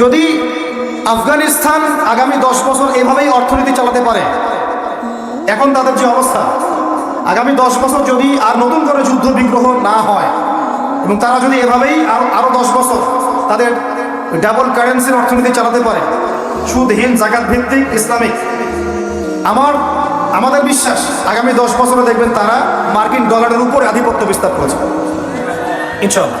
যদি আফগানিস্তান আগামী দশ বছর এভাবেই অর্থনীতি চালাতে পারে, এখন তাদের যে অবস্থা, আগামী দশ বছর যদি আর নতুন করে যুদ্ধ বিগ্রহ না হয়, এবং তারা যদি এভাবেই আরও আরও দশ বছর তাদের ডাবল কারেন্সির অর্থনীতি চালাতে পারে, সুদহীন জাকাত ভিত্তিক ইসলামিক, আমার আমাদের বিশ্বাস, আগামী দশ বছরে দেখবেন তারা মার্কিন ডলারের উপরে আধিপত্য বিস্তার করেছে। ইনশাল্লাহ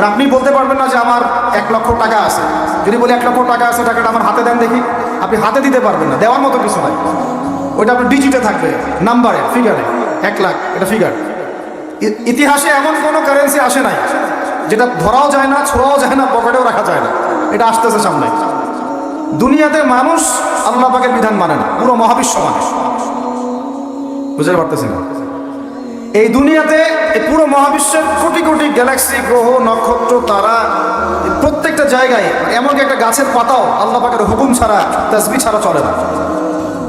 মানে আপনি বলতে পারবেন না যে আমার এক লক্ষ টাকা আছে। যদি বলি এক লক্ষ টাকা আছে, টাকাটা আমার হাতে দেন দেখি। আপনি হাতে দিতে পারবেন না, দেওয়ার মতো কিছু নাই। ওইটা আপনার ডিজিটে থাকবে নাম্বারে ফিগারে এক লাখ, এটা ফিগার ইতিহাসে এমন কোনো কারেন্সি আসে নাই, যেটা ধরাও যায় না ছোঁয়াও যায় না, পকেটেও রাখা যায় না। এটা আসতেছে সামনে। দুনিয়াতে মানুষ আল্লাহ পাকের বিধান মানে না, পুরো মহাবিশ্ব মানে। বুঝতে পারতেছেন? এই দুনিয়াতে পুরো মহাবিশ্বের কোটি কোটি গ্যালাক্সি গ্রহ, নক্ষত্র, তারা প্রত্যেকটা জায়গায়, এমনকি একটা গাছের পাতাও আল্লাহ পাকের হুকুম ছাড়া তাসবি ছাড়া চলে না।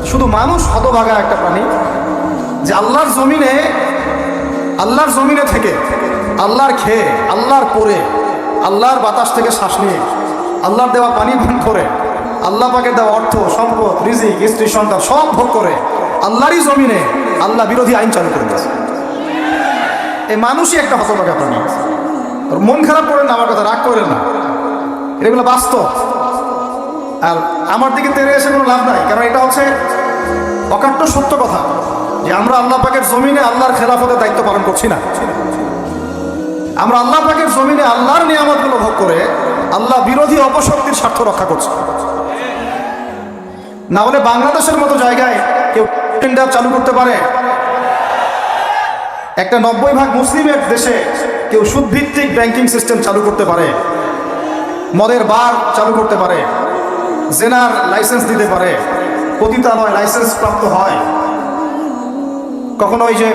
শুধু মানুষ হতভাগা একটা প্রাণী যে আল্লাহর জমিনে আল্লাহর জমিনে থেকে, আল্লাহর খেয়ে, আল্লাহর পরে আল্লাহর বাতাস থেকে শ্বাস নিয়ে, আল্লাহর দেওয়া পানি পান করে, আল্লাহ পাকের দেওয়া অর্থ, সম্পদ, রিজিক, স্ত্রী, সন্তান সব ভোগ করে, আল্লাহরই জমিনে আল্লাহ বিরোধী আইন চালু করে দিয়েছে। এই মানুষই একটা হতভাগা প্রাণী। মন খারাপ করেন না, আমার কথা রাগ করেন না। এগুলো বাস্তব। আর আমার দিকে তেরে এসে কোনো লাভ নাই, কারণ এটা হচ্ছে অকাট্য সত্য কথা যে আমরা আল্লাহ পাকের জমিনে আল্লাহর খেলাফতের দায়িত্ব পালন করছি না। আমরা আল্লাহ পাকের জমিনে আল্লাহর নিয়ামতগুলো ভোগ করে আল্লাহ বিরোধী অপশক্তির স্বার্থ রক্ষা করছে। না হলে বাংলাদেশের মতো জায়গায় কেউ টেন্ডার চালু করতে পারে একটা নব্বই ভাগ মুসলিমের দেশে কেউ সুদভিত্তিক ব্যাংকিং সিস্টেম চালু করতে পারে, মদের বার চালু করতে পারে, জেনার লাইসেন্স দিতে পারে, পতিতালয় লাইসেন্স প্রাপ্ত হয়। কখনো ওই যে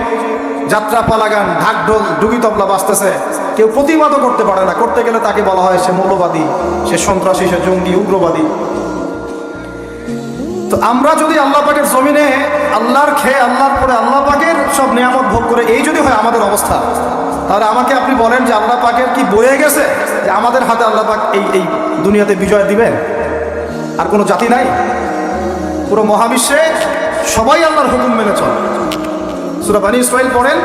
যাত্রা পালাগান ঢাক ঢোল ডুগি তবলা বাজতেছে, কেউ প্রতিবাদও করতে পারে না। করতে গেলে তাকে বলা হয় সে মৌলবাদী, সে সন্ত্রাসী, সে জঙ্গি, উগ্রবাদী। তো আমরা যদি আল্লাহ পাকের জমিনে আল্লাহর খেয়ে আল্লাহর পরে আল্লাহ পাকের সব নিয়ামত ভোগ করে এই যদি হয় আমাদের অবস্থা, তাহলে আমাকে আপনি বলেন যে আল্লাহ পাকের কি বয়ে গেছে যে আমাদের হাতে আল্লাহ পাক এই এই দুনিয়াতে বিজয় দিবেন? আর কোনো জাতি নাই? পুরো মহাবিশ্বে সবাই আল্লাহর হুকুম মেনে চলে। সুরা বানী ইসমাইল পড়েন,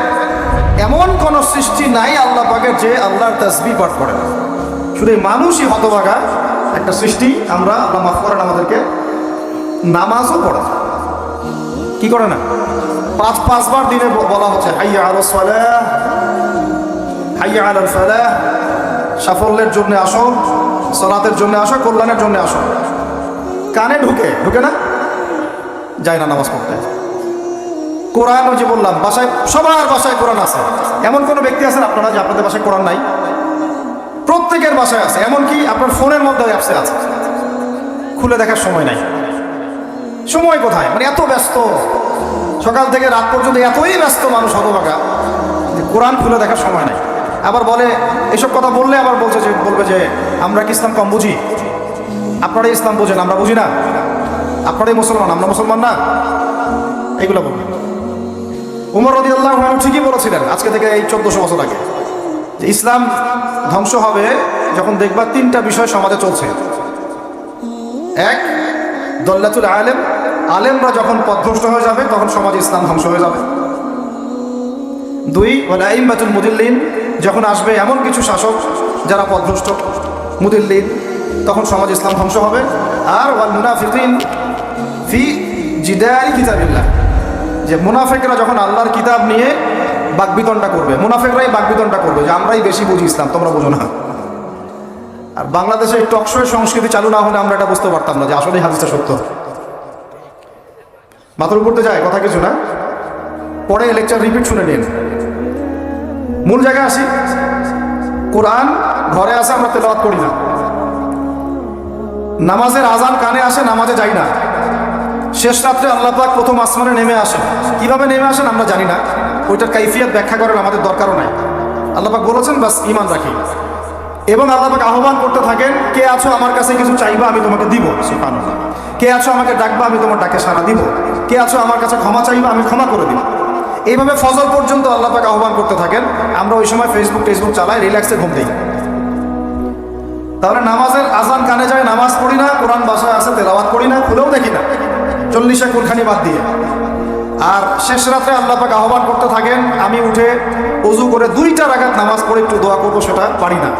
এমন কোন সৃষ্টি নাই আল্লাহ পাকের যে আল্লাহর তসবি পাঠ করে না শুধু মানুষই হতভাগা একটা সৃষ্টি, আমরা আল্লাহ মাফ করেন আমাদেরকে। নামাজও পড়ে। কি করে না? পাঁচ, পাঁচবার দিনে বলা হচ্ছে, হাইয়া আলো সালাহ, হাইয়া আলাল ফালাহ। সাফল্যের জন্য আসো, সলাতের জন্য আসো, কল্যাণের জন্য আসো। কানে ঢুকে ঢুকে না? যায় না নামাজ পড়তে। কোরআন ওই যে বললাম, বাসায়, সবার বাসায় কোরআন আছে। এমন কোনো ব্যক্তি আছেন আপনারা যে আপনাদের বাসায় কোরআন নাই? প্রত্যেকের বাসায় আছে। এমনকি আপনার ফোনের মধ্যে অ্যাপসে আছে। খুলে দেখার সময় নাই। সময় কোথায়? মানে এত ব্যস্ত। সকাল থেকে রাত পর্যন্ত এতই ব্যস্ত মানুষ হতভাগা যে কোরআন খুলে দেখার সময় নাই। আবার বলে, এসব কথা বললে আবার বলছে যে, বলবে যে, আমরা কি ইসলাম কম বুঝি? আপনারাই ইসলাম বোঝেন, আমরা বুঝি না। আপনারাই মুসলমান, আমরা মুসলমান না। এগুলো বলবেন উমর রদি আল্লাহ ঠিকই বলেছিলেন, আজকে থেকে এই চোদ্দশো বছর আগে। যে ইসলাম ধ্বংস হবে যখন দেখবা তিনটা বিষয় সমাজে চলছে। এক, দল্লাতুল আলেম আলেমরা যখন পথভ্রষ্ট হয়ে যাবে, তখন সমাজে ইসলাম ধ্বংস হয়ে যাবে। দুই ওয়ালাইমাতুল মুদিল্লিন, যখন আসবে এমন কিছু শাসক যারা পথভ্রষ্ট, মুদিল্লিন, তখন সমাজ ইসলাম ধ্বংস হবে। আর ওয়াল মুনাফিকিন ফি জিদারি কিতাবিল্লাহ, যে মুনাফেকরা যখন আল্লাহর কিতাব নিয়ে বাকবিতনটা করবে, মুনাফেকরাই বাকবিতনটা করবে, যে আমরাই বেশি বুঝি ইসলাম, তোমরা বোঝো না। আর বাংলাদেশে এই টকশোয়ের সংস্কৃতি চালু না হলে আমরা এটা বুঝতে পারতাম না যে আসলে হাদিসটা সত্য। মাথার উপর তো যায়, কথা কিছু না। পরে লেকচার রিপিট শুনে নিন। মূল জায়গায় আসি। কোরআন ঘরে আসে, আমরা তেলাওয়াত করি না। নামাজের আজান কানে আসে, নামাজে যাই না। শেষ রাত্রে আল্লাহ পাক প্রথম আসমানে নেমে আসেন কীভাবে নেমে আসেন আমরা জানি না। ওইটার কাইফিয়াত ব্যাখ্যা করেন আমাদের দরকারও নাই। আল্লাহ পাক বলেছেন, বাস ইমান রাখি। এবং আল্লাহ পাক আহ্বান করতে থাকেন, কে আছো আমার কাছে কিছু চাইবা, আমি তোমাকে দিব সুবহানাল্লাহ। কে আছো আমাকে ডাকবা, আমি তোমার ডাকে সাড়া দিব কে আছো আমার কাছে ক্ষমা চাইবা, আমি ক্ষমা করে দিব। এইভাবে ফজল পর্যন্ত আল্লাহ পাক আহ্বান করতে থাকেন। আমরা ওই সময় ফেসবুক টেসবুক চালাই রিল্যাক্সে ঘুম দিই। তাহলে নামাজের আজান কানে যায়, নামাজ পড়ি না, কোরআন বাসায় আছে, তেলাওয়াত করি না, খুলেও দেখি না। চল্লিশে কোনখানি বাদ দিয়ে। আর শেষ রাতে পাক আহ্বান করতে থাকেন, আমি উঠে অজু করে দুইটা রাখাত নামাজ পড়ে একটু দোয়া করব, সেটা পারি না।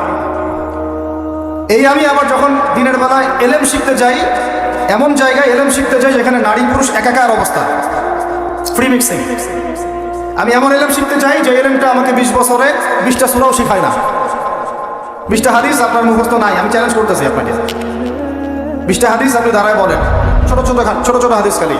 এই আমি আবার যখন দিনের বেলায় এলেম শিখতে যাই এমন জায়গায় এলেম শিখতে যাই যেখানে নারী পুরুষ একাকার অবস্থা ফ্রি মিক্সিং আমি এমন এলেম শিখতে চাই যে এলেমটা আমাকে বিশ বছরে বিশটা সুরাও শেখায় না বিশটা হাদিস আপনার মুখস্থ নাই আমি চ্যালেঞ্জ করতেছি আপনাকে বিশটা হাদিস আপনি দাঁড়ায় বলেন ছোট ছোট ছোট ছোট হাদিস খালি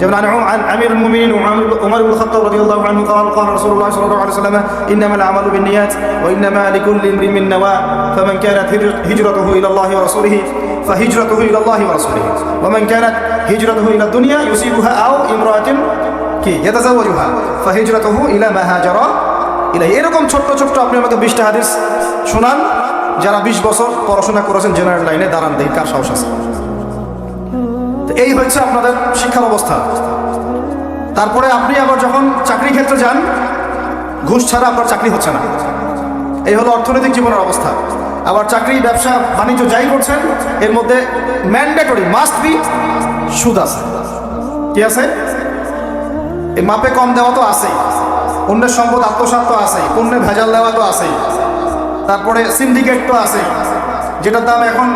যেমন عن عن امير المؤمنين وعمر عمر بن الخطاب رضي الله عنه قال قال رسول الله صلى الله عليه وسلم انما الاعمال بالنيات وانما لكل امرئ من نوى فمن كانت هجر- هجرته الى الله ورسوله فهجرته الى الله ورسوله ومن كانت هجرته الى الدنيا يصيبها او امراه কি يتزوجها فهجرته الى ما هاجر ইলাই এরকম ছোট্ট ছোট্ট আপনি আমাকে বিশটা হাদিস শোনান যারা বিশ বছর পড়াশোনা করেছেন জেনারেল লাইনে দাঁড়ান দেই কার সাহস আছে তো এই হচ্ছে আপনাদের শিক্ষার অবস্থা তারপরে আপনি আবার যখন চাকরি ক্ষেত্রে যান ঘুষ ছাড়া আপনার চাকরি হচ্ছে না এই হলো অর্থনৈতিক জীবনের অবস্থা আবার চাকরি, ব্যবসা, বাণিজ্য যাই করছেন, এর মধ্যে ম্যান্ডেটরি মাস্ট বি সুদ আছে। কি আছে? এই মাপে কম দেওয়া তো আছেই। অন্যের সম্পদ আত্মসাত তো আছেই। পণ্যে ভেজাল দেওয়া তো আছেই। তারপরে সিন্ডিকেট তো আছেই। যেটার দাম এখন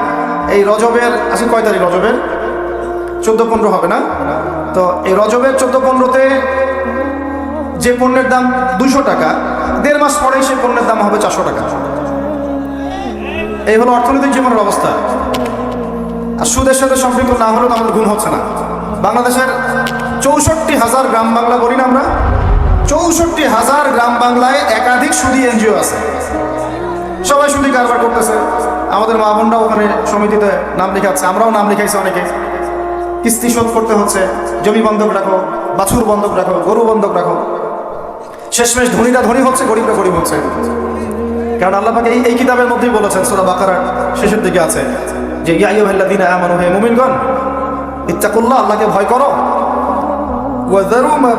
এই রজবের আছে কয় তারিখ রজবের? চোদ্দ পনেরো হবে না? তো এই রজবের চোদ্দ পনেরোতে যে পণ্যের দাম দুশো টাকা, দেড় মাস পরেই সেই পণ্যের দাম হবে চারশো টাকা। এই হলো অর্থনৈতিক জীবনের অবস্থা। আর সুদের সাথে সম্পৃক্ত না হলেও আমাদের গুণ হচ্ছে না। বাংলাদেশের চৌষট্টি হাজার গ্রাম বাংলা বলি না আমরা। চৌষট্টি হাজার গ্রাম বাংলায় একাধিক সুদী এনজিও আছে। সবাই সুদী কারবার করতেছে। আমাদের মা বোনরাও ওখানে সমিতিতে নাম লেখাচ্ছে। আমরাও নাম লিখাইছি অনেকে। কিস্তি শোধ করতে হচ্ছে। জমি বন্ধক রাখো, বাছুর বন্ধক রাখো, গরু বন্ধক রাখো। শেষমেশ ধনীরা ধনী হচ্ছে, গরিবরা গরিব হচ্ছে। কারণ আল্লাহ পাকে এই কিতাবের মধ্যেই বলেছেন, সুরা বাকারার শেষের দিকে আছে যে, ইয়া দিন আমানু, হে মুমিনগণ, ইত্তাকুল্লাহ, আল্লাহকে ভয় করো। ওয়াজারু মা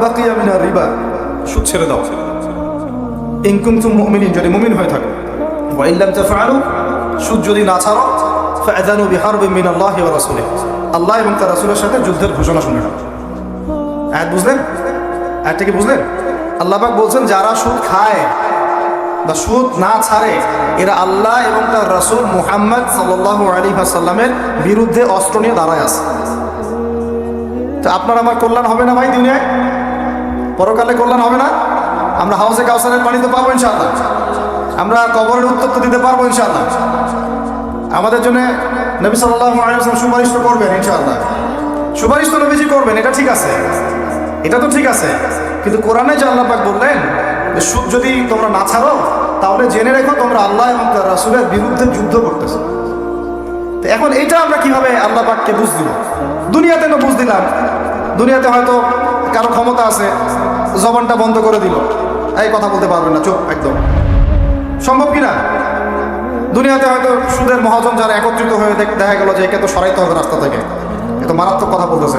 সুদ ছেড়ে দাও। ইন কুনতুম মুমিনিন, যদি মুমিন হয়ে থাকো। ওয়া ইল্লাম সুদ যদি না ছাড়ো ফাআযানু বিহারবিন মিনাল্লাহি ওয়া রাসূলিহি। আল্লাহ এবং তার রাসূলের সাথে যুদ্ধের ঘোষণা শুনে নাও। আয়াত বুঝলেন? আয়াতটা কি বুঝলেন? আল্লাহ বলছেন, যারা সুদ খায় বা সুদ না ছাড়ে, এরা আল্লাহ এবং তার রাসূল মুহাম্মদ সাল্লাল্লাহু আলাইহি ওয়াসাল্লামের বিরুদ্ধে অস্ত্র নিয়ে দাঁড়ায় আছে। তো আপনার আমার কল্যাণ হবে না ভাই দুনিয়ায়? পরকালে কল্যাণ হবে না? আমরা হাউসে কাউসারের পানি তো পাবো ইনশাআল্লাহ। আমরা কবরের উত্তর তো দিতে পারব ইনশাআল্লাহ। আমাদের জন্য নবী সাল্লাল্লাহু আলাইহি সুপারিশ তো করবেন ইনশাআল্লাহ। সুপারিশ তো নবীজি করবেন, এটা ঠিক আছে। এটা তো ঠিক আছে। কিন্তু কোরআনে যে আল্লাহ পাক বললেন সুদ যদি তোমরা না ছাড়ো, তাহলে জেনে রেখো তোমরা আল্লাহ এবং তার রাসূলের বিরুদ্ধে যুদ্ধ করতেছো। তো এখন এইটা আমরা কীভাবে আল্লাহ পাককে বুঝ দিব দুনিয়াতে তো বুঝ দিলাম। দুনিয়াতে হয়তো কারও ক্ষমতা আছে, জবানটা বন্ধ করে দিল। এই কথা বলতে পারবেন না চোখ একদম। সম্ভব কি না? দুনিয়াতে হয়তো সুদের মহাজন যারা একত্রিত হয়ে দেখ- দেখা গেল যে একে তো সরাইতে হবে রাস্তা থেকে। এত মারাত্মক কথা বলতেছে।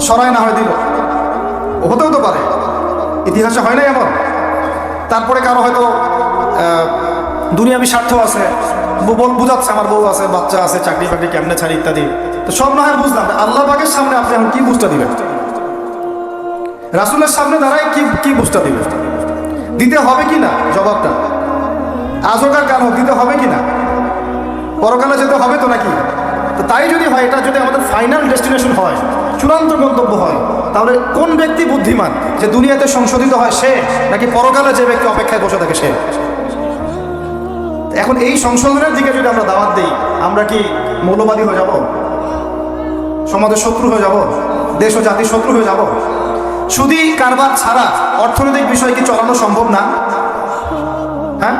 সরাই না হয় দিল। হতেও তো পারে। ইতিহাসে হয় না এমন? তারপরে কারও হয়তো দুনিয়াবি স্বার্থ আছে বুঝাচ্ছে, আমার বউ আছে, বাচ্চা আছে, চাকরি বাকরি কেমনে ছাড়ি ইত্যাদি। তো সব না হয় বুঝলাম, আল্লাহ পাকের সামনে আপনি এখন কি বুঝটা দিবেন? রাসুলের সামনে দাঁড়ায় কি কি বুঝটা দিবেন? দিতে হবে কি না? জবাবটা। আজকার হোক, দিতে হবে কি না? পরকালে যেতে হবে তো নাকি? তো তাই যদি হয়, এটা যদি আমাদের ফাইনাল ডেস্টিনেশন হয় চূড়ান্ত গন্তব্য হয়। তাহলে কোন ব্যক্তি বুদ্ধিমান? যে দুনিয়াতে সংশোধিত হয় সে, নাকি পরকালে যে ব্যক্তি অপেক্ষায় বসে থাকে সে? এখন এই সংশোধনের দিকে যদি আমরা দাওয়াত দিই, আমরা কি মৌলবাদী হয়ে যাব? সমাজের শত্রু হয়ে যাব? দেশ ও জাতির শত্রু হয়ে যাব? শুধু কারবার ছাড়া অর্থনৈতিক বিষয় কি চলানো সম্ভব না? হ্যাঁ?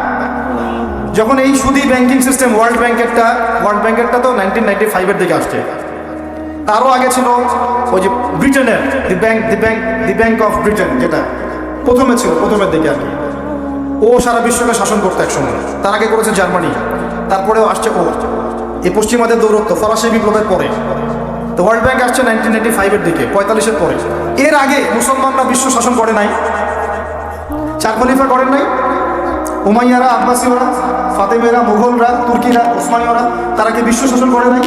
যখন এই সুদী ব্যাংকিং সিস্টেম, ওয়ার্ল্ড ব্যাংকেরটা ওয়ার্ল্ড ব্যাংকেরটা তো নাইনটিন নাইনটি ফাইভের দিকে আসছে। তারও আগে ছিল ওই যে ব্রিটেনের the bank the bank the bank of Britain যেটা প্রথমে ছিল, প্রথমের দিকে আর কি। ও সারা বিশ্বকে শাসন করতো একসময়। তার আগে করেছে জার্মানি, তারপরেও আসছে ও। এই পশ্চিমাদের দৌরত্ব, ফরাসি বিপ্লবের পরে। তো ওয়ার্ল্ড ব্যাংক আসছে নাইনটিন নাইনটি ফাইভের দিকে, পঁয়তাল্লিশের পরে। এর আগে মুসলমানরা বিশ্ব শাসন করে নাই। চার খলিফা করেন নাই। উমাইয়ারা, আব্বাসীয়রা, ফাতেমেরা, মুঘলরা, তুর্কিরা, ওসমানীয়রা, তারা কি বিশ্ব শাসন করে নাই?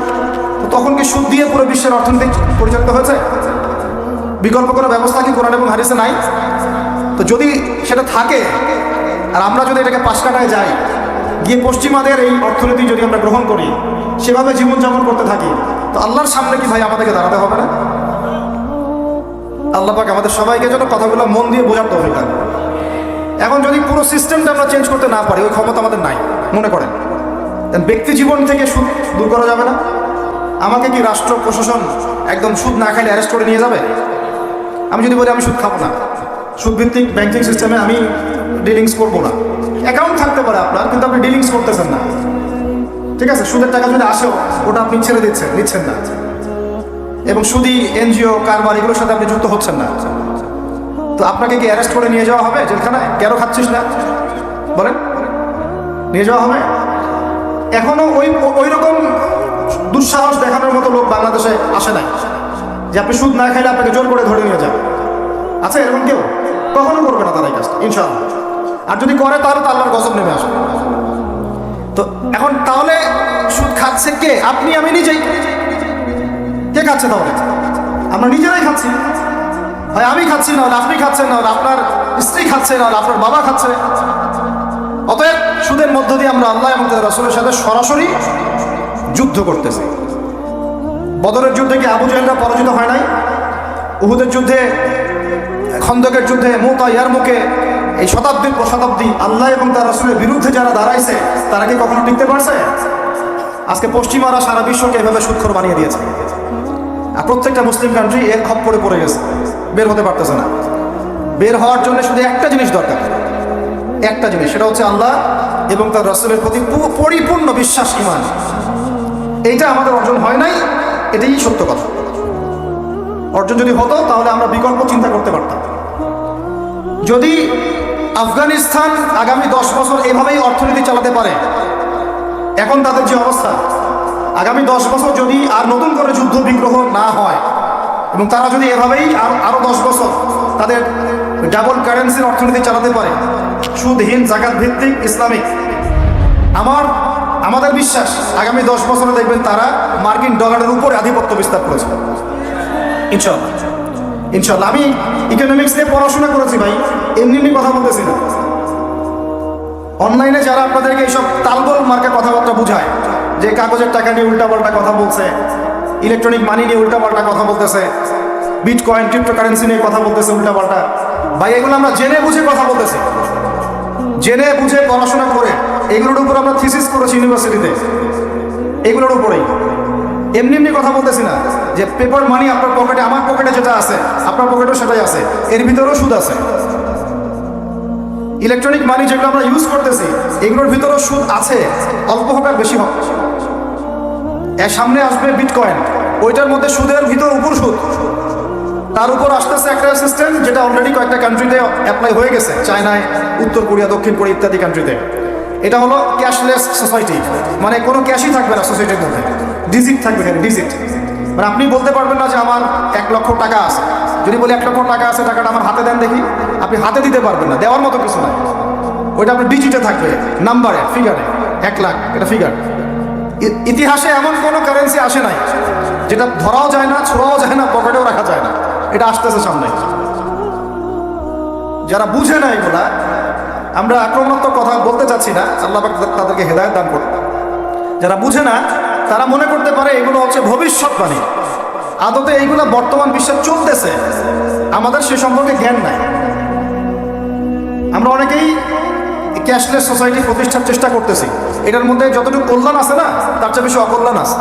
তখন কি সুদ দিয়ে পুরো বিশ্বের অর্থনীতি পরিচালিত হয়েছে? বিকল্প কোনো ব্যবস্থা কি কোরআন এবং হারিসে নাই? তো যদি সেটা থাকে, আর আমরা যদি এটাকে পাশ কাটায় যাই, গিয়ে পশ্চিমাদের এই অর্থনীতি যদি আমরা গ্রহণ করি, সেভাবে জীবনযাপন করতে থাকি, তো আল্লাহর সামনে কি ভাই আমাদেরকে দাঁড়াতে হবে না? আল্লাহ পাক আমাদের সবাইকে যেন কথাগুলো মন দিয়ে বোঝার তৌফিক দান এখন যদি পুরো সিস্টেমটা আমরা চেঞ্জ করতে না পারি, ওই ক্ষমতা আমাদের নাই, মনে করেন। ব্যক্তি জীবন থেকে সুদ দূর করা যাবে না। আমাকে কি রাষ্ট্র প্রশাসন একদম সুদ না খাইলে অ্যারেস্ট করে নিয়ে যাবে? আমি যদি বলি আমি সুদ খাব না। সুদ ভিত্তিক ব্যাংকিং সিস্টেমে আমি ডিলিংস করব না। অ্যাকাউন্ট থাকতে পারে আপনার, কিন্তু আপনি ডিলিংস করতেছেন না। ঠিক আছে, সুদের টাকা যদি আসেও, ওটা আপনি ছেড়ে দিচ্ছেন, নিচ্ছেন না। এবং সুদি এনজিও কারবার এগুলোর সাথে আপনি যুক্ত হচ্ছেন না। তো আপনাকে কি অ্যারেস্ট করে নিয়ে যাওয়া হবে জেলখানায়? কেন খাচ্ছিস না? বলেন। নিয়ে যাওয়া হবে? এখনও ওই ওই রকম দুঃসাহস দেখানোর মতো লোক বাংলাদেশে আসে নাই। যে আপনি সুদ না খাইলে আপনাকে জোর করে ধরে নিয়ে যাবে। আছে এরকম কেউ? কখনো করবে না তারা এই কাজটা, ইনশাআল্লাহ। আর যদি করে, তাহলে তো আল্লাহর গজব নেমে আসবে। তো এখন তাহলে সুদ খাচ্ছে কে? আপনি, আমি নিজেই। কে খাচ্ছে তাহলে? আমরা নিজেরাই খাচ্ছি। হয় আমি খাচ্ছি না হলে আপনি খাচ্ছেন, না হলে আপনার স্ত্রী খাচ্ছে, না হলে আপনার বাবা খাচ্ছে। অতএব সুদের মধ্য দিয়ে আমরা আল্লাহ এবং রসুলের সাথে সরাসরি যুদ্ধ করতেছে। বদরের যুদ্ধে কি আবু জাহেলরা পরাজিত হয় নাই? উহুদের যুদ্ধে, খন্দকের যুদ্ধে, মোতা ইয়ার মুখে এই শতাব্দীর শতাব্দী আল্লাহ এবং তার রসুলের বিরুদ্ধে যারা দাঁড়াইছে, তারা কি কখনো টিকতে পারছে? আজকে পশ্চিমারা সারা বিশ্বকে এভাবে সুৎখর বানিয়ে দিয়েছে। আর প্রত্যেকটা মুসলিম কান্ট্রি এর খপ্পরে পড়ে গেছে। বের হতে পারতেছে না। বের হওয়ার জন্য শুধু একটা জিনিস দরকার। একটা জিনিস, সেটা হচ্ছে আল্লাহ এবং তার রসুলের প্রতি পরিপূর্ণ বিশ্বাস ইমান এইটা আমাদের অর্জন হয় নাই, এটাই সত্য কথা। অর্জন যদি হতো, তাহলে আমরা বিকল্প চিন্তা করতে পারতাম। যদি আফগানিস্তান আগামী দশ বছর এভাবেই অর্থনীতি চালাতে পারে, এখন তাদের যে অবস্থা, আগামী দশ বছর যদি আর নতুন করে যুদ্ধ বিগ্রহ না হয়, এবং তারা যদি এভাবেই আর আরও দশ বছর তাদের ডাবল কারেন্সির অর্থনীতি চালাতে পারে সুদহীন জাকাত ভিত্তিক ইসলামিক, আমার আমাদের বিশ্বাস, আগামী দশ বছরে দেখবেন তারা মার্কিন ডলারের উপরে আধিপত্য বিস্তার করেছে। ইনশাল্লাহ ইনশাল্লাহ আমি ইকোনমিক্স নিয়ে পড়াশোনা করেছি ভাই, এমনি এমনি কথা বলতেছি না। অনলাইনে যারা আপনাদেরকে এইসব তালগোল মার্কে কথাবার্তা বুঝায়, যে কাগজের টাকা নিয়ে উল্টাপাল্টা কথা বলছে ইলেকট্রনিক মানি নিয়ে উল্টাপাল্টা কথা বলতেছে বিট কয়েন ক্রিপ্টো কারেন্সি নিয়ে কথা বলতেছে উল্টাপাল্টা, ভাই, এগুলো আমরা জেনে বুঝে কথা বলতেছি। জেনে বুঝে পড়াশোনা করে এগুলোর উপর আমরা থিসিস করেছি ইউনিভার্সিটিতে এগুলোর উপরেই। এমনি এমনি কথা বলতেছি না যে পেপার মানি আপনার পকেটে আমার পকেটে যেটা আছে, আপনার পকেটেও সেটাই আছে। এর ভিতরেও সুদ আছে। ইলেকট্রনিক মানি যেগুলো আমরা ইউজ করতেছি, এগুলোর ভিতরেও সুদ আছে। অল্প হোক আর বেশি হোক। এর সামনে আসবে বিটকয়েন ওইটার মধ্যে সুদের ভিতর উপর সুদ। তার উপর আসতেছে একটা সিস্টেম যেটা অলরেডি কয়েকটা কান্ট্রিতে অ্যাপ্লাই হয়ে গেছে। চায়নায় উত্তর কোরিয়া, দক্ষিণ কোরিয়া ইত্যাদি কান্ট্রিতে এটা হলো ক্যাশলেস সোসাইটি মানে কোনো ক্যাশই থাকবে না সোসাইটির মধ্যে। ডিজিট থাকবে ডিজিট মানে আপনি বলতে পারবেন না যে আমার এক লক্ষ টাকা আছে। যদি বলি এক লক্ষ টাকা আছে, টাকাটা আমার হাতে দেন দেখি। আপনি হাতে দিতে পারবেন না, দেওয়ার মতো কিছু নাই। ওইটা আপনার ডিজিটে থাকবে নাম্বারে ফিগারে এক লাখ, এটা ফিগার ইতিহাসে এমন কোনো কারেন্সি আসে নাই, যেটা ধরাও যায় না, ছোড়াও যায় না, পকেটেও রাখা যায় না। এটা আসতেছে সামনে। যারা বুঝে না এগুলা আমরা আক্রমণাত্মক কথা বলতে চাচ্ছি না, আল্লাহ তাদেরকে হেদায়ত দান করুন। যারা বুঝে না, তারা মনে করতে পারে এগুলো হচ্ছে ভবিষ্যৎবাণী। আদতে এইগুলো বর্তমান বিশ্বে চলতেছে। আমাদের সে সম্পর্কে জ্ঞান নাই। আমরা অনেকেই ক্যাশলেস সোসাইটি প্রতিষ্ঠার চেষ্টা করতেছি। এটার মধ্যে যতটুকু কল্যাণ আছে না, তার চেয়ে বেশি অকল্যাণ আছে।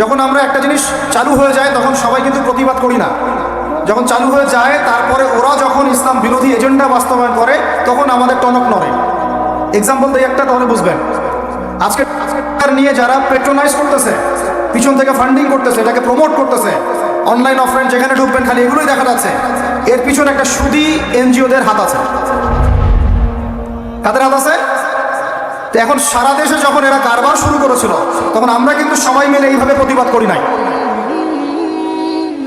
যখন আমরা একটা জিনিস চালু হয়ে যায়, তখন সবাই কিন্তু প্রতিবাদ করি না। যখন চালু হয়ে যায়, তারপরে ওরা যখন ইসলাম বিরোধী এজেন্ডা বাস্তবায়ন করে, তখন আমাদের টনক নড়ে। এক্সাম্পল দিই একটা, তাহলে বুঝবেন। আজকে নিয়ে যারা পেট্রোনাইজ করতেছে, পিছন থেকে ফান্ডিং করতেছে, এটাকে প্রমোট করতেছে অনলাইন অফলাইন যেখানে ঢুকবেন, খালি এগুলোই দেখা যাচ্ছে। এর পিছনে একটা সুদি এনজিওদের হাত আছে। কাদের হাত আছে? তো এখন সারা দেশে যখন এরা কারবার শুরু করেছিল, তখন আমরা কিন্তু সবাই মিলে এইভাবে প্রতিবাদ করি নাই।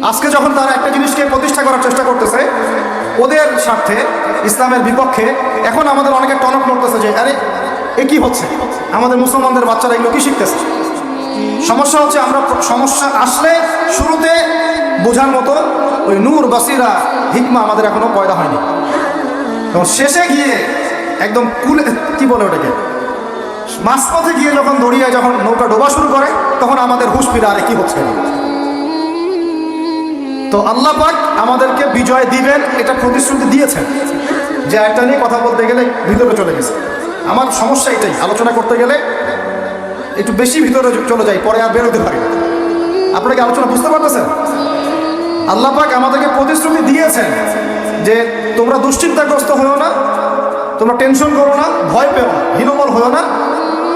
আজকে যখন তারা একটা জিনিসকে প্রতিষ্ঠা করার চেষ্টা করতেছে, ওদের স্বার্থে, ইসলামের বিপক্ষে, এখন আমাদের অনেকে টনক নড়তেছে যে, আরে, এ কি হচ্ছে? আমাদের মুসলমানদের বাচ্চারা এগুলো কি শিখতেছে? সমস্যা হচ্ছে আমরা সমস্যা আসলে শুরুতে বোঝার মতো ওই নূর বাসিরা হিকমা আমাদের এখনও পয়দা হয়নি। এবং শেষে গিয়ে একদম কুলে, কি বলে ওটাকে? মাঝপথে গিয়ে যখন দড়িয়ে যখন নৌকা ডোবা শুরু করে, তখন আমাদের হুশ ফিরে, আরে, কি হচ্ছে? তো আল্লাহ পাক আমাদেরকে বিজয় দিবেন, এটা প্রতিশ্রুতি দিয়েছেন। যে একটা নিয়ে কথা বলতে গেলে ভিতরে চলে গেছে। আমার সমস্যা এটাই, আলোচনা করতে গেলে একটু বেশি ভিতরে চলে যাই, পরে আর বেরোতে পারি না। আপনারা কি আলোচনা বুঝতে পারতেছেন? আল্লাহ পাক আমাদেরকে প্রতিশ্রুতি দিয়েছেন যে তোমরা দুশ্চিন্তাগ্রস্ত হয়েও না, তোমরা টেনশন করো না, ভয় পেও না, হীনমল হয়েও না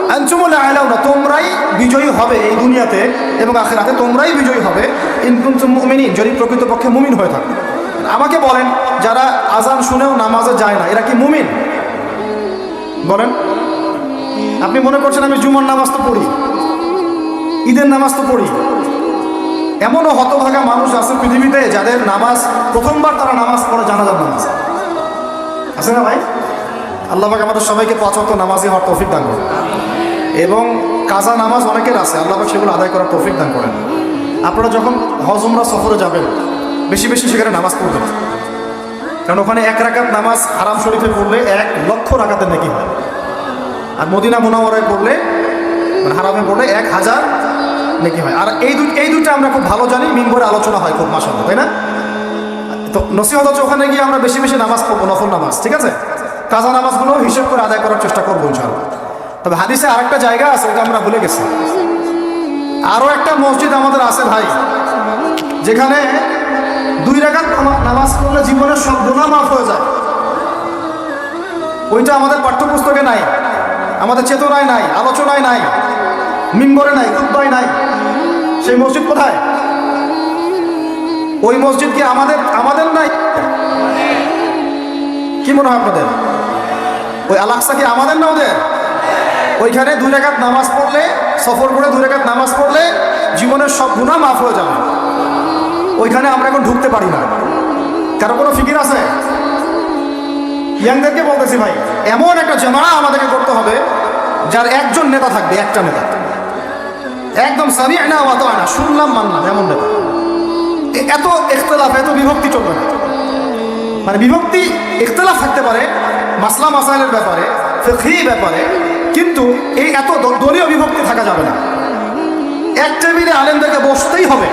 না তোমরাই বিজয়ী হবে এই দুনিয়াতে এবং আখেরাতে তোমরাই বিজয়ী হবে। ইনকুন্তুম মুমিনিন, যদি প্রকৃতপক্ষে মুমিন হয়ে থাকে। আমাকে বলেন, যারা আজান শুনেও নামাজে যায় না, এরা কি মুমিন? বলেন। আপনি মনে করছেন আমি জুমার নামাজ তো পড়ি, ঈদের নামাজ তো পড়ি। এমনও হতভাগা মানুষ আছে পৃথিবীতে যাদের নামাজ, প্রথমবার তারা নামাজ পড়ে জানাজার নামাজ। আছে না ভাই? আল্লাহ আমাদের সবাইকে পাঁচ নামাজই হওয়ার তৌফিক দান এবং কাজা নামাজ অনেকের আছে, আল্লাহ সেগুলো আদায় করার তৌফিক দান করেন। আপনারা যখন হজমরা সফরে যাবেন, বেশি বেশি সেখানে নামাজ পড়বেন। কারণ ওখানে এক রাকাত নামাজ আরাম শরীফে পড়লে এক লক্ষ রাকাতের নাকি হয়। আর মদিনা মুনাওয়ারায় পড়লে মানে হারামে পড়লে এক হাজার নাকি হয়। আর এই দুই এই দুইটা আমরা খুব ভালো জানি, মিম্বরে আলোচনা হয় খুব মাসাল তাই না? তো নসিহত হচ্ছে ওখানে গিয়ে আমরা বেশি বেশি নামাজ পড়ব, নফল নামাজ, ঠিক আছে? কাজা নামাজগুলো হিসেব করে আদায় করার চেষ্টা করব, ইনশাআল্লাহ। তবে হাদিসে আরেকটা জায়গা আছে ওটা আমরা ভুলে গেছি। আরও একটা মসজিদ আমাদের আছে ভাই, যেখানে দুই নামা- নামাজ পড়লে জীবনের সব গুণা মাফ হয়ে যায়। ওইটা আমাদের পাঠ্যপুস্তকে নাই, আমাদের চেতনায় নাই, আলোচনায় নাই, মিম্বরে নাই, খুদ্ায় নাই। সেই মসজিদ কোথায়? ওই মসজিদ কি আমাদের আমাদের নাই? কি মনে হয় আপনাদের? ওই আলাক্সা কি আমাদের না ওদের? ওইখানে দুই রেখাত নামাজ পড়লে, সফর করে দুই রেখাত নামাজ পড়লে জীবনের সব গুণা মাফ হয়ে যাবে। ওইখানে আমরা এখন ঢুকতে পারি না। কারও কোনো ফিকির আছে? ইয়াংদেরকে বলতেছি ভাই, এমন একটা জামা আমাদেরকে করতে হবে, যার একজন নেতা থাকবে, একটা নেতা। একদম সামি না অত না শুনলাম, মানলাম, এমন নেতা। এত ইখতলাফ, এত বিভক্তি চলবে না। মানে বিভক্তি, ইখতলাফ থাকতে পারে, মাসলা মাসাইলের ব্যাপারে, ফিকহি ব্যাপারে কিন্তু এই এত দলীয় বিভক্তি থাকা যাবে না। এক টেবিলে আলেমদেরকে বসতেই হবে।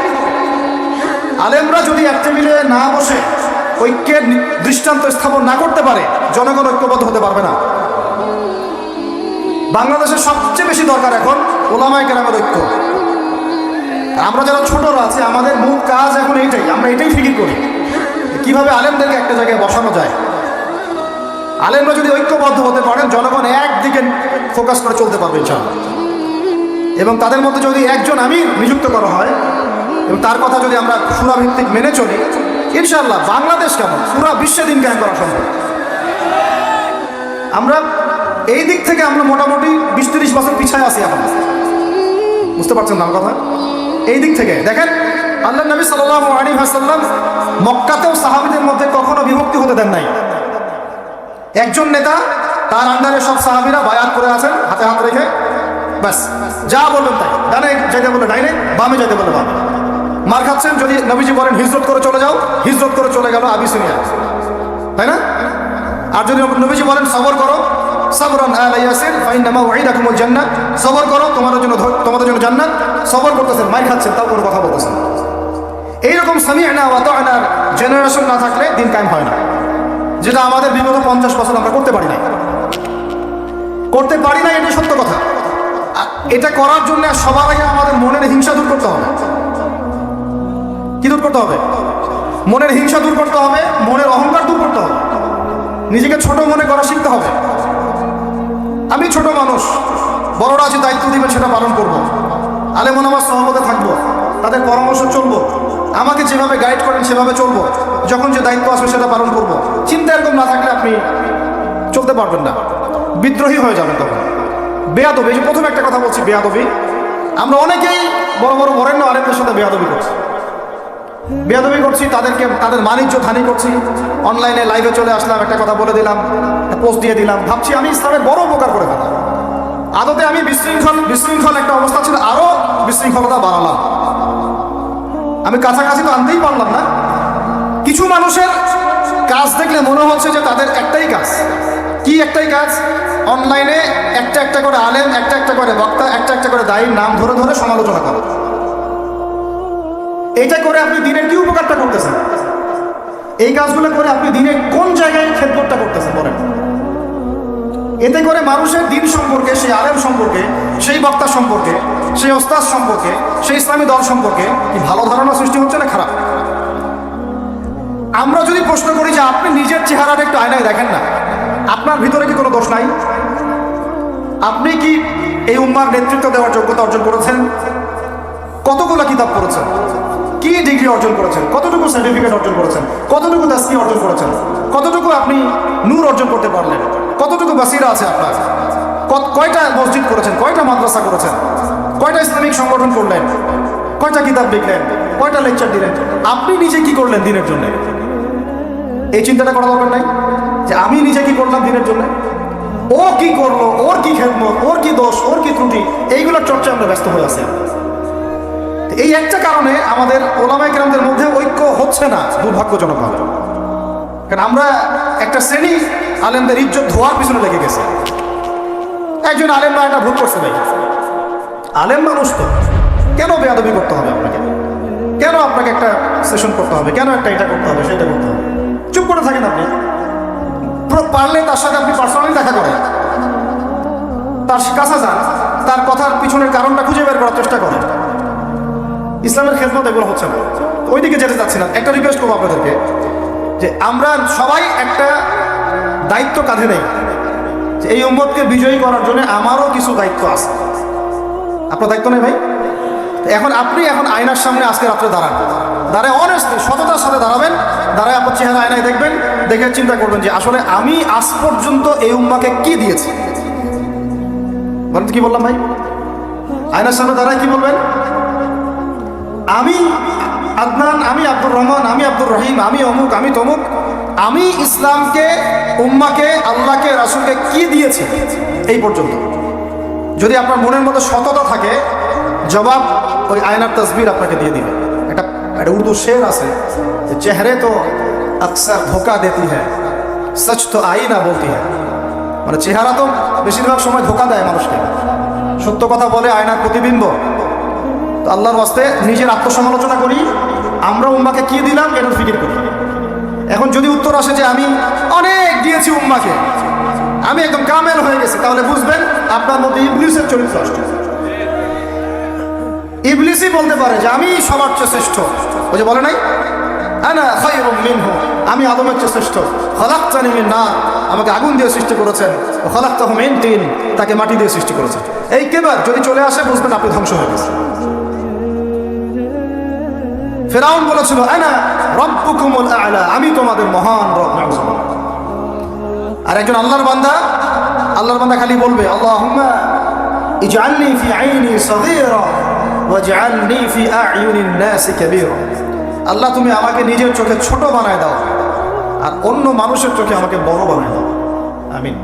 আলেমরা যদি এক টেবিলে না বসে ঐক্যের দৃষ্টান্ত স্থাপন না করতে পারে, জনগণ ঐক্যবদ্ধ হতে পারবে না। বাংলাদেশের সবচেয়ে বেশি দরকার এখন ওলামায় কেরামের ঐক্য। আমরা যারা ছোটরা আছি, আমাদের মূল কাজ এখন এইটাই, আমরা এটাই ফিকির করি। কীভাবে আলেমদেরকে একটা জায়গায় বসানো যায়? আলেমরা যদি ঐক্যবদ্ধ হতে পারেন, জনগণ একদিকে ফোকাস করে চলতে পারবে ইনশাআল্লাহ। এবং তাদের মধ্যে যদি একজন আমি নিযুক্ত করা হয়, এবং তার কথা যদি আমরা সুরাভিত্তিক মেনে চলি, ইনশাআল্লাহ বাংলাদেশ কেমন? পুরা বিশ্বে দিন কায়েম করা সম্ভব। আমরা এই দিক থেকে আমরা মোটামুটি বিশ তিরিশ বছর পিছায় আছি এখন। বুঝতে পারছেন না কথা? এই দিক থেকে দেখেন আল্লাহ নবী সাল্লাহ আলী হাসাল্লাম মক্কাতেও সাহাবিদের মধ্যে কখনো বিভক্তি হতে দেন নাই। একজন নেতা তার আন্ডারে সব সাহাবিরা বায়াত করে আছেন, হাতে হাত রেখে। ব্যাস, যা বলবেন তাই। ডানে যেতে বলে ডাইনে, বামে যেতে বলে বামে। মার খাচ্ছেন যদি নবীজি বলেন, হিজরত করে চলে যাও, হিজরত করে চলে গেল আবিসিনিয়া। তাই না? আর যদি নবীজি বলেন, সবর করো ওয়াইদাকুমুল জান্নাত করো, তোমাদের জন্য তোমাদের জন্য জান্নাত তাও কোনো কথা জেনারেশন না। থাকলে দিন হয় না। যেটা আমাদের বিগত পঞ্চাশ বছর আমরা করতে পারি না করতে পারি না, এটা সত্য কথা। এটা করার জন্য সবার আগে আমাদের মনের হিংসা দূর করতে হবে। কি দূর করতে হবে? মনের হিংসা দূর করতে হবে, মনের অহংকার দূর করতে হবে। নিজেকে ছোট মনে করা শিখতে হবে। আমি ছোট মানুষ, বড়রা যে দায়িত্ব দিবেন সেটা পালন করব। আলেমন আমার সহমতে থাকব, তাদের পরামর্শ চলবো, আমাকে যেভাবে গাইড করেন সেভাবে চলবো, যখন যে দায়িত্ব আসবে সেটা পালন করব। চিন্তা এরকম না থাকলে আপনি চলতে পারবেন না। বিদ্রোহী হয়ে যাবেন তখন। বেয়াদবি, এই যে প্রথম একটা কথা বলছি, বেয়াদবি। আমরা অনেকেই বড় বড় বরেণ্য আলেমদের সাথে বেয়াদবি করছি। বেয়াদবি করছি, তাদেরকে, তাদের বাণিজ্য হানি করছি। অনলাইনে লাইভে চলে আসলাম, একটা কথা বলে দিলাম, পোস্ট দিয়ে দিলাম। ভাবছি আমি ইসলামের বড় উপকার করে ফেলাম আদতে আমি বিশৃঙ্খল বিশৃঙ্খল একটা অবস্থা ছিল আরও বিশৃঙ্খলতা বাড়ালাম। আমি কাছাকাছি তো আনতেই পারলাম না। কিছু মানুষের কাজ দেখলে মনে হচ্ছে যে তাদের একটাই কাজ। কি একটাই কাজ? অনলাইনে একটা একটা করে আলেম, একটা একটা করে বক্তা, একটা একটা করে দায়ীর নাম ধরে ধরে সমালোচনা করা। এটা করে আপনি দিনের কি উপকারটা করতেছেন? এই কাজগুলো করে আপনি দিনে কোন জায়গায় খেদমতটা করতেছেন বলেন? এতে করে মানুষের দিন সম্পর্কে, সেই আলেম সম্পর্কে, সেই বক্তা সম্পর্কে, সেই ওস্তাদ সম্পর্কে, সেই ইসলামী দল সম্পর্কে কি ভালো ধারণা সৃষ্টি হচ্ছে না খারাপ? আমরা যদি প্রশ্ন করি যে আপনি নিজের চেহারাটা একটু আয়নায় দেখেন না আপনার ভিতরে কি কোনো দোষ নাই? আপনি কি এই উম্মার নেতৃত্ব দেওয়ার যোগ্যতা অর্জন করেছেন? কতগুলো কিতাব পড়েছেন? কি ডিগ্রি অর্জন করেছেন? কতটুকু সার্টিফিকেট অর্জন করেছেন? কতটুকু দাস্কি অর্জন করেছেন? কতটুকু আপনি নূর অর্জন করতে পারলেন? কতটুকু বাসিরা আছে আপনার? কয়টা মসজিদ করেছেন? কয়টা মাদ্রাসা করেছেন? কয়টা ইসলামিক সংগঠন করলেন? কয়টা কিতাব লিখলেন? কয়টা লেকচার দিলেন? আপনি নিজে কি করলেন দিনের জন্য? এই চিন্তাটা করা দরকার নাই? যে আমি নিজে কি করলাম দিনের জন্য? ও কি করল, ওর কি খেদমত, ওর কি দোষ, ওর কি ত্রুটি, এইগুলোর চর্চা আমরা ব্যস্ত হয়ে আছি এই একটা কারণে আমাদের ওলামাই গ্রামদের মধ্যে ঐক্য হচ্ছে না দুর্ভাগ্যজনকভাবে কারণ আমরা একটা শ্রেণি আলেমদের ইজ্জত ধোয়ার পিছনে লেগে গেছে। একজন আলেম না, একটা ভুল করছে ভাই আলেম মানুষ তো। কেন বেয়াদবি করতে হবে আপনাকে? কেন আপনাকে একটা সেশন করতে হবে? কেন একটা এটা করতে হবে, সেটা করতে হবে? চুপ করে থাকেন আপনি। পারলে তার সাথে আপনি পার্সোনালি দেখা করেন। তার কাছে যান, তার কথার পিছনের কারণটা খুঁজে বের করার চেষ্টা করেন। ইসলামের খেদমত এগুলো হচ্ছে না। ওইদিকে যেতে চাচ্ছি না। একটা রিকোয়েস্ট করব আপনাদেরকে, যে আমরা সবাই একটা দায়িত্ব কাঁধে নেই। যে এই উম্মতকে বিজয়ী করার জন্য আমারও কিছু দায়িত্ব আছে। আপনার দায়িত্ব নেই ভাই? এখন আপনি এখন আয়নার সামনে আজকে রাত্রে দাঁড়ান। দাঁড়ায় অনেস্টলি সততার সাথে দাঁড়াবেন। দাঁড়ায় আপনার চেহারা আয়নায় দেখবেন, দেখে চিন্তা করবেন যে আসলে আমি আজ পর্যন্ত এই উম্মাকে কি দিয়েছি? বলেন কি বললাম ভাই? আয়নার সামনে দাঁড়ায় কি বলবেন? আমি আদনান, আমি আব্দুর রহমান, আমি আব্দুর রহিম, আমি অমুক, আমি তমুক, আমি ইসলামকে, উম্মাকে, আল্লাহকে, রাসুলকে কি দিয়েছি? এই পর্যন্ত। যদি আপনার মনের মধ্যে সততা থাকে, জবাব ওই আয়নার তসবির আপনাকে দিয়ে দিবে। একটা একটা উর্দু শের আছে চেহারে তো আকসার ধোকা দেতি হ্যাঁ সচ তো আইনা বলতি হ্যাঁ মানে চেহারা তো বেশিরভাগ সময় ধোকা দেয় মানুষকে। সত্য কথা বলে আয়নার প্রতিবিম্ব। তো আল্লাহর বাস্তে নিজের আত্মসমালোচনা করি। আমরা উম্মাকে কি দিলাম? এটার ফিকির করি। এখন যদি উত্তর আসে যে আমি অনেক দিয়েছি উম্মাকে। আমি একদম কামেল হয়ে গেছি। তাহলে বুঝবেন আপনার মধ্যে ইবলিসের চরিত্র আসছে। ইবলিসই বলতে পারে যে আমি সবার চেয়ে শ্রেষ্ঠ। ওই যে বলে নাই? আমি আদমের চেয়ে শ্রেষ্ঠ। মিন না আমাকে আগুন দিয়ে সৃষ্টি করেছেন। ও খলাক্তাহু মিন তিন, তাকে মাটি দিয়ে সৃষ্টি করেছেন। এই কেবার যদি চলে আসে, বুঝবেন আপনি ধ্বংস হয়ে গেছেন। ফেরাউন বলেছিল, আনা রব্বুকুমুল আ'লা, আমি তোমাদের মহান রব। আর একজন আল্লাহর বান্দা আল্লাহর বান্দা খালি বলবে, আল্লাহুম্মা ইজআলনি ফি আইনি সগীরা। ওয়াজআলনি ফি আ'য়ুনিন নাসি কাবীরা। আল্লাহ, তুমি আমাকে নিজের চোখে ছোট বানায় দাও আর অন্য মানুষের চোখে আমাকে বড় বানায় দাও। আমিন।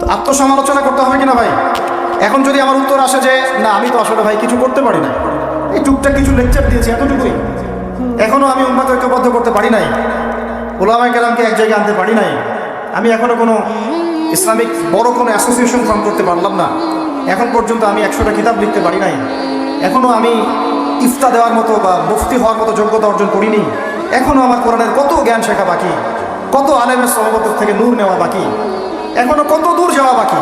তো আত্মসমালোচনা করতে হবে কিনা ভাই? এখন যদি আমার উত্তর আসে যে, না, আমি তো আসলে ভাই কিছু করতে পারি না এই টুকটাক কিছু লেকচার দিয়েছি এতটুকুই। এখনও আমি উন্মাকে ঐক্যবদ্ধ করতে পারি নাই। ওলামাই কেরামকে এক জায়গায় আনতে পারি নাই। আমি এখনও কোনো ইসলামিক বড় কোনো অ্যাসোসিয়েশন ফর্ম করতে পারলাম না। এখন পর্যন্ত আমি একশোটা কিতাব লিখতে পারি নাই। এখনও আমি ইফতা দেওয়ার মতো বা মুফতি হওয়ার মতো যোগ্যতা অর্জন করিনি। এখনও আমার কোরআনের কত জ্ঞান শেখা বাকি? কত আলেমের সহবত থেকে নূর নেওয়া বাকি? এখনও কত দূর যাওয়া বাকি?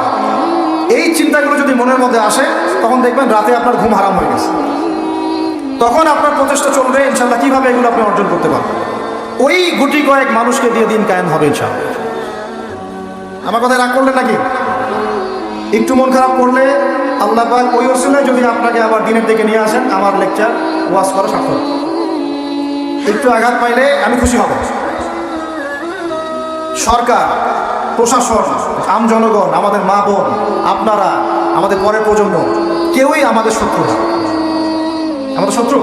এই চিন্তাগুলো যদি মনের মধ্যে আসে, তখন দেখবেন রাতে আপনার ঘুম হারাম হয়ে গেছে। তখন আপনার প্রচেষ্টা চলবে ইনশাল্লাহ কীভাবে এগুলো আপনি অর্জন করতে পারবেন? ওই গুটি কয়েক মানুষকে দিয়ে দিন কায়েম হবে ইনশাল্লাহ আমার কথা রাগ করলেন নাকি? একটু মন খারাপ করলে আল্লাহ পাক ওই অসিলায় যদি আপনাকে আবার দিনের দিকে নিয়ে আসেন, আমার লেকচার ওয়াজ করা সার্থক। একটু আঘাত পাইলে আমি খুশি হব। সরকার, প্রশাসন, আম জনগণ, আমাদের মা বোন, আপনারা, আমাদের পরের প্রজন্ম, কেউই আমাদের শত্রু আমাদের শত্রু।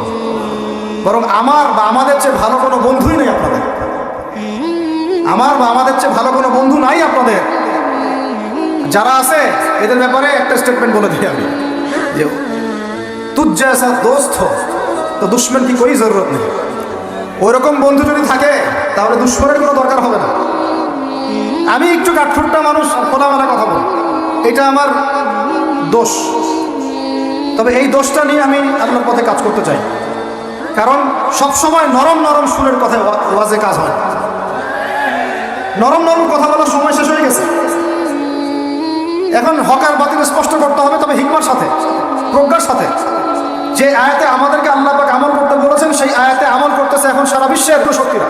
বরং আমার বা আমাদের চেয়ে ভালো কোনো বন্ধুই নেই আপনাদের। আমার বা আমাদের চেয়ে ভালো কোনো বন্ধু নাই আপনাদের। যারা আছে, এদের ব্যাপারে একটা স্টেটমেন্ট বলে দিই আমি। যে তুজ জैसा দোস্ত, তো দুশ্মন কি কোই জরুরত নেই? ওইরকম বন্ধু যদি থাকে, তাহলে দুশ্মনের কোনো দরকার হবে না। আমি একটু কাঠখুট্টা মানুষ খোলামেলা কথা বলি। এটা আমার দোষ। তবে এই দোষটা নিয়ে আমি আপনার পথে কাজ করতে চাই। কারণ সব সময় নরম নরম সুরের কথায় ওয়াজে কাজ হয়। নরম নরম কথা বলার সময় শেষ হয়ে গেছে। এখন হকার বাতিল স্পষ্ট করতে হবে, তবে হিকমার সাথে, প্রজ্ঞার সাথে। যে আয়াতে আমাদেরকে আল্লাহ পাক আমল করতে বলেছেন, সেই আয়াতে আমল করতেছে এখন সারা বিশ্বে বিশ্বের শক্তিরা